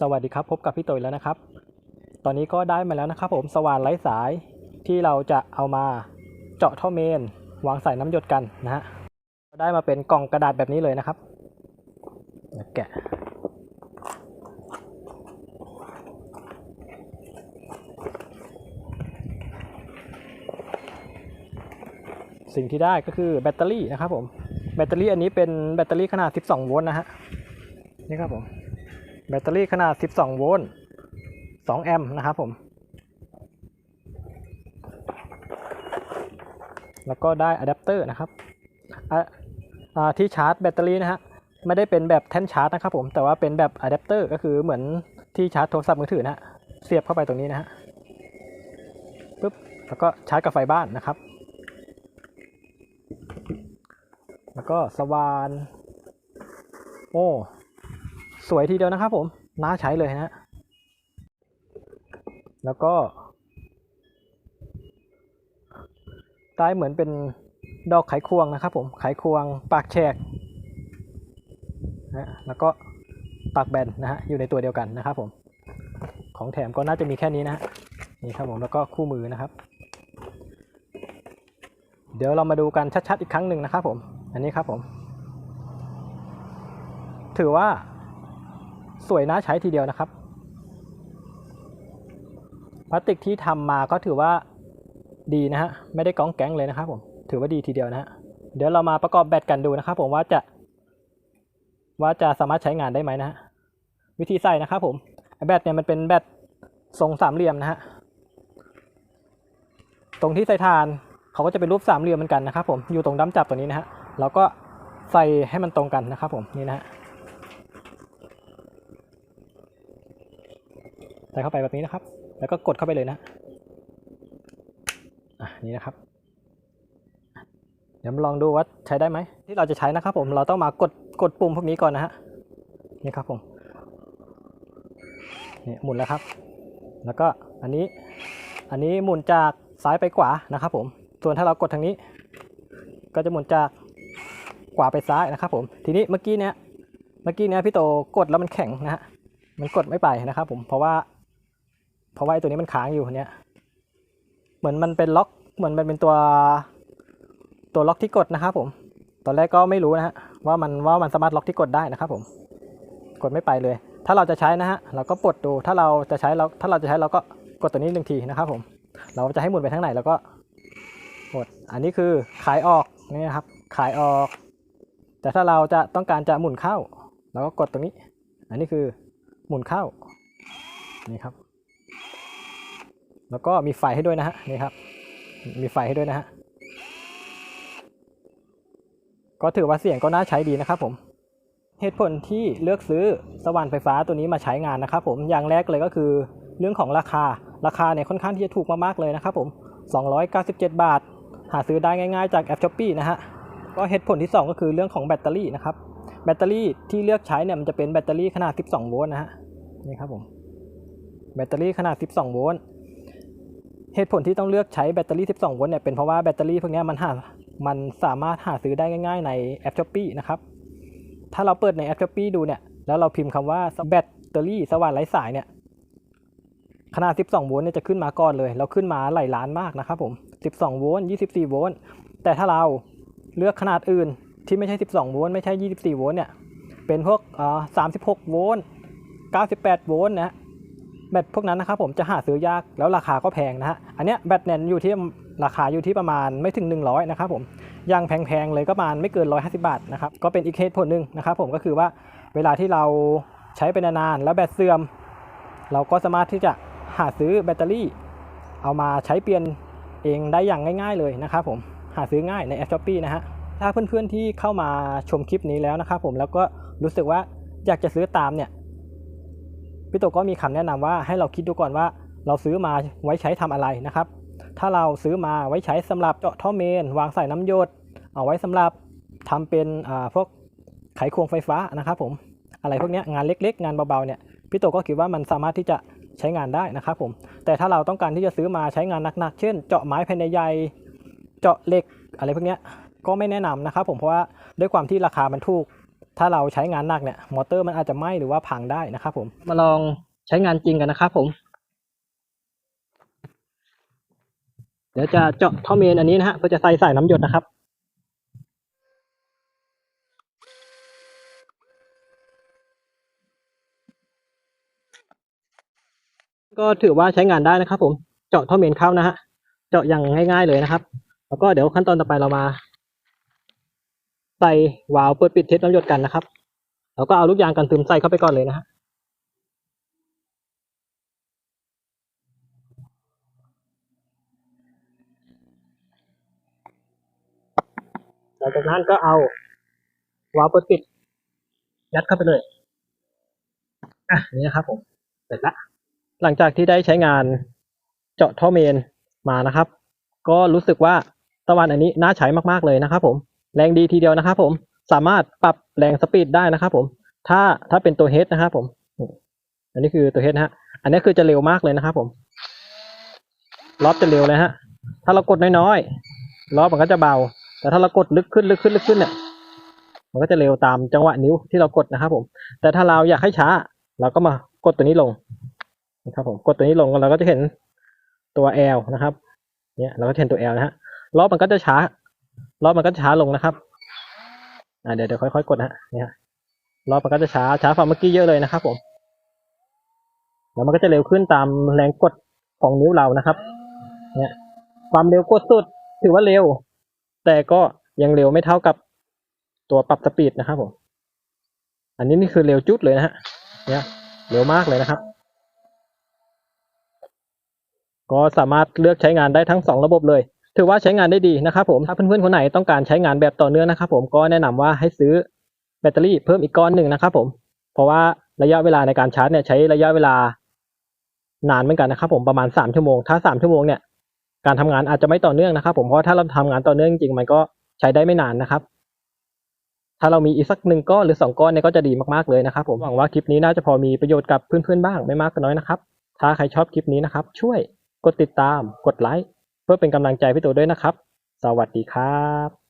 สวัสดีครับ พบกับพี่ตุ๋ยแล้วนะครับ ตอนนี้ก็ได้มาแล้วนะครับผมสว่านไร้สายที่เราจะเอามาเจาะท่อเมน วางสายน้ำหยดกันนะฮะได้มาเป็นกล่องกระดาษแบบนี้เลยนะครับแกะสิ่งที่ได้ก็คือแบตเตอรี่นะครับผมแบตเตอรี่อันนี้เป็นแบตเตอรี่ขนาด 12 โวลต์นะฮะนี่ครับผม แบตเตอรี่ขนาด 12 โวลต์ 2 แอมป์นะครับผม แล้วก็ได้อะแดปเตอร์นะครับที่ชาร์จแบตเตอรี่นะฮะไม่ได้เป็นแบบแท่นชาร์จนะครับผม แต่ว่าเป็นแบบอะแดปเตอร์ก็คือเหมือนที่ชาร์จโทรศัพท์มือถือนะฮะเสียบเข้าไปตรงนี้นะฮะปึ๊บแล้วก็ชาร์จกับไฟบ้านนะครับ แล้วก็สว่าน โอ้ สวยทีเดียวนะครับผมน่าใช้เลยนะ แล้วก็ใต้เหมือนเป็นดอกไขควงนะครับผม ไขควงปากแฉกนะแล้วก็ปากแบนนะฮะ อยู่ในตัวเดียวกันนะครับผม ของแถมก็น่าจะมีแค่นี้นะฮะ นี่ครับผม แล้วก็คู่มือนะครับ เดี๋ยวเรามาดูกันชัดๆอีกครั้งหนึ่งนะครับผม อันนี้ครับผม ถือว่า สวยน่าใช้ทีเดียวนะครับ พลาสติกที่ทำมาก็ถือว่าดีนะฮะ ไม่ได้ก้องแก๊งเลยนะครับผม ถือว่าดีทีเดียวนะฮะ เดี๋ยวเรามาประกอบแบตกันดูนะครับผมว่าจะ ว่าจะสามารถใช้งานได้ไหมนะฮะ วิธีใส่นะครับผม แบตเนี่ยมันเป็นแบตทรงสามเหลี่ยมนะฮะ ตรงที่ใส่ฐานเขาก็จะเป็นรูปสามเหลี่ยมเหมือนกันนะครับผม อยู่ตรงด้ามจับตัวนี้นะฮะเราก็ใส่ให้มันตรงกันนะครับผม นี่นะฮะ ส่เข้าไปแบบนี้นะครับ แล้วก็กดเข้าไปเลยนะอะนี่นะครับ เดี๋ยวมาลองดูว่าใช้ได้ไหมที่เราจะใช้นะครับ ผมเราต้องมากดกดปุ่มพวกนี้ก่อนนะฮะนี่ครับผมนี่หมุนแล้วครับ แล้วก็อันนี้อันนี้หมุนจากซ้ายไปขวานะครับ ผมส่วนถ้าเรากดทางนี้ ก็จะหมุนจากขวาไปซ้ายนะครับ ผมทีนี้เมื่อกี้เนี้ยเมื่อกี้เนี้ยพี่โตกดแล้วมันแข็งนะฮะมันกดไม่ไปนะครับ ผมเพราะว่า เพราะว่าตัวนี้มันค้างอยู่เนี้ยเหมือนมันเป็นล็อกเหมือนมันเป็นตัวตัวล็อกที่กดนะครับผม ตอนแรกก็ไม่รู้นะฮะว่ามันว่ามันสามารถล็อกที่กดได้นะครับผมกดไม่ไปเลย ถ้าเราจะใช้นะฮะเราก็ปลดดูถ้าเราจะใช้เราถ้าเราจะใช้เราก็กดตัวนี้หนึ่งทีนะครับผม เราจะให้หมุนไปทางไหนเราก็กดอันนี้คือขายออกนี่นะครับขายออก แต่ถ้าเราจะต้องการจะหมุนเข้า เราก็กดตรงนี้ อันนี้คือหมุนเข้านี่ครับ แล้วก็มีไฟให้ด้วยนะฮะนี่ครับ มีไฟให้ด้วยนะฮะก็ถือว่าเสียงก็น่าใช้ดีนะครับผมเหตุผลที่เลือกซื้อสว่านไฟฟ้าตัวนี้มาใช้งานนะครับผมอย่างแรกเลยก็คือเรื่องของราคาราคาเนี่ยค่อนข้างที่จะถูกมากๆเลยนะครับผม 297 บาท หาซื้อได้ง่ายๆจากแอปช้อปปี้นะฮะก็เหตุผลที่ 2 ก็คือเรื่องของแบตเตอรี่นะครับแบตเตอรี่ที่เลือกใช้เนี่ยมันจะเป็นแบตเตอรี่ขนาด 12 โวลต์นะฮะนี่ครับผมแบตเตอรี่ขนาด 12 โวลต์ เหตุผลที่ต้องเลือกใช้แบตเตอรี่ 12 โวลต์เนี่ยเป็นเพราะว่าแบตเตอรี่พวกนี้มันหา มันสามารถหาซื้อได้ง่ายๆในแอปช้อปปี้นะครับ ถ้าเราเปิดในแอปช้อปปี้ดูเนี่ย แล้วเราพิมพ์คำว่าแบตเตอรี่สว่านไร้สายเนี่ย ขนาด 12 โวลต์เนี่ยจะขึ้นมาก่อนเลยแล้วขึ้นมาหลายล้านมากนะครับผม 12 โวลต์ 24 โวลต์ แต่ถ้าเราเลือกขนาดอื่นที่ไม่ใช่ 12 โวลต์ ไม่ใช่ 24 โวลต์เนี่ย เป็นพวกอ่า36 โวลต์ 98 โวลต์นะ แบตพวกนั้นนะครับผมจะหาซื้อยากแล้วราคาก็แพงนะฮะอันเนี้ยแบตเนี่ยอยู่ที่ราคาอยู่ที่ประมาณไม่ถึง 100นะครับผมย่างแพงๆเลยก็ประมาณไม่เกิน 150 บาทนะครับก็เป็นอีกเหตุผลหนึ่งนะครับผมก็คือว่าเวลาที่เราใช้ไปนานๆแล้วแบตเสื่อม เราก็สามารถที่จะหาซื้อแบตเตอรี่ เอามาใช้เปลี่ยนเองได้อย่างง่าย ๆเลยนะครับผมหาซื้อง่ายในแอปช้อปปีนะฮะถ้าเพื่อนๆที่เข้ามาชมคลิปนี้แล้วนะครับผมแล้วก็รู้สึกว่าอยากจะซื้อตามเนี่ย พี่โตก็มีคำแนะนำว่าให้เราคิดดูก่อนว่า เราซื้อมาไว้ใช้ทำอะไรนะครับ ถ้าเราซื้อมาไว้ใช้สำหรับเจาะท่อเมน วางใสายน้ำหยด เอาไว้สำหรับทำเป็นพวกไขควงไฟฟ้านะครับผมอะไรพวกนี้งานเล็กๆ งานเบาๆเนี่ยพี่โตก็คิดว่ามันสามารถที่จะใช้งานได้นะครับผมแต่ถ้าเราต้องการที่จะซื้อมาใช้งานหนักๆ เช่น เจาะไม้ภายในใยเจาะเหล็กอะไรพวกนี้ก็ไม่แนะนำนะครับผมเพราะว่าด้วยความที่ราคามันถูก ถ้าเราใช้งานหนักเนี่ยมอเตอร์มันอาจจะไหม้หรือว่าพังได้นะครับผมมาลองใช้งานจริงกันนะครับผม เดี๋ยวจะเจาะท่อเมนอันนี้นะฮะเพื่อจะใส่สายน้ำหยดนะครับก็ถือว่าใช้งานได้นะครับผม เจาะท่อเมนเข้านะฮะ เจาะอย่างง่ายๆเลยนะครับ แล้วก็เดี๋ยวขั้นตอนต่อไปเรามา ใส่วาล์วเปิดปิดเทสน้ำหยดกันนะครับ แล้วก็เอาลูกยางกันซึมใส่เข้าไปก่อนเลยนะฮะหลังจากนั้นก็เอาวาล์วเปิดปิด ยัดเข้าไปเลยอะนี่นะครับผมเสร็จละหลังจากที่ได้ใช้งานเจาะท่อเมนมานะครับ ก็รู้สึกว่าตะวันอันนี้น่าใช้มากๆเลยนะครับผม แรงดีทีเดียวนะครับผมสามารถปรับแรงสปีดได้นะครับผม ถ้าถ้าเป็นตัวเฮดนะครับผม อันนี้คือตัวเฮดนะฮะ อันนี้คือจะเร็วมากเลยนะครับผมรอบจะเร็วเลยฮะ ถ้าเรากดน้อยๆรอบมันก็จะเบา แต่ถ้าเรากดลึกขึ้นลึกขึ้นลึกขึ้นเนี่ย มันก็จะเร็วตามจังหวะนิ้วที่เรากดนะครับผม แต่ถ้าเราอยากให้ช้า เราก็มากดตัวนี้ลงนะครับผม กดตัวนี้ลงเราก็จะเห็นตัว L นะครับ เนี่ยเราก็เห็นตัว L นะฮะรอบมันก็จะช้า รอบมันก็จะช้าลงนะครับอ่าเดี๋ยวเดี๋ยวค่อยๆกดนะฮะเนี่ยฮะรอบมันก็จะช้าช้าฝ่าเมื่อกี้เยอะเลยนะครับผมแล้วมันก็จะเร็วขึ้นตามแรงกดของนิ้วเรานะครับ เนี่ย ความเร็วกดสุดถือว่าเร็ว แต่ก็ยังเร็วไม่เท่ากับตัวปรับสปีดนะครับผมอันนี้นี่คือเร็วจุดเลยนะฮะเนี่ยเร็วมากเลยนะครับ ก็สามารถเลือกใช้งานได้ทั้งสองระบบเลย ถือว่าใช้งานได้ดีนะครับผมถ้าเพื่อนๆคนไหนต้องการใช้งานแบบต่อเนื่องนะครับผมก็แนะนำว่าให้ซื้อแบตเตอรี่เพิ่มอีกก้อนหนึ่งนะครับผมเพราะว่าระยะเวลาในการชาร์จเนี่ยใช้ระยะเวลานานเหมือนกันนะครับผมประมาณสามชั่วโมง ถ้าสามชั่วโมงเนี่ยการทำงานอาจจะไม่ต่อเนื่องนะครับผมเพราะถ้าเราทำงานต่อเนื่องจริงๆมันก็ใช้ได้ไม่นานนะครับ ถ้าเรามีอีกสักหนึ่งก้อนหรือสองก้อนเนี่ยก็จะดีมากๆเลยนะครับผมหวังว่าคลิปนี้น่าจะพอมีประโยชน์กับเพื่อนๆบ้างไม่มากก็น้อยนะครับ ถ้าใครชอบคลิปนี้นะครับ ช่วยกดติดตามกดไลค์ เพื่อเป็นกำลังใจพี่ตู่ด้วยนะครับ สวัสดีครับ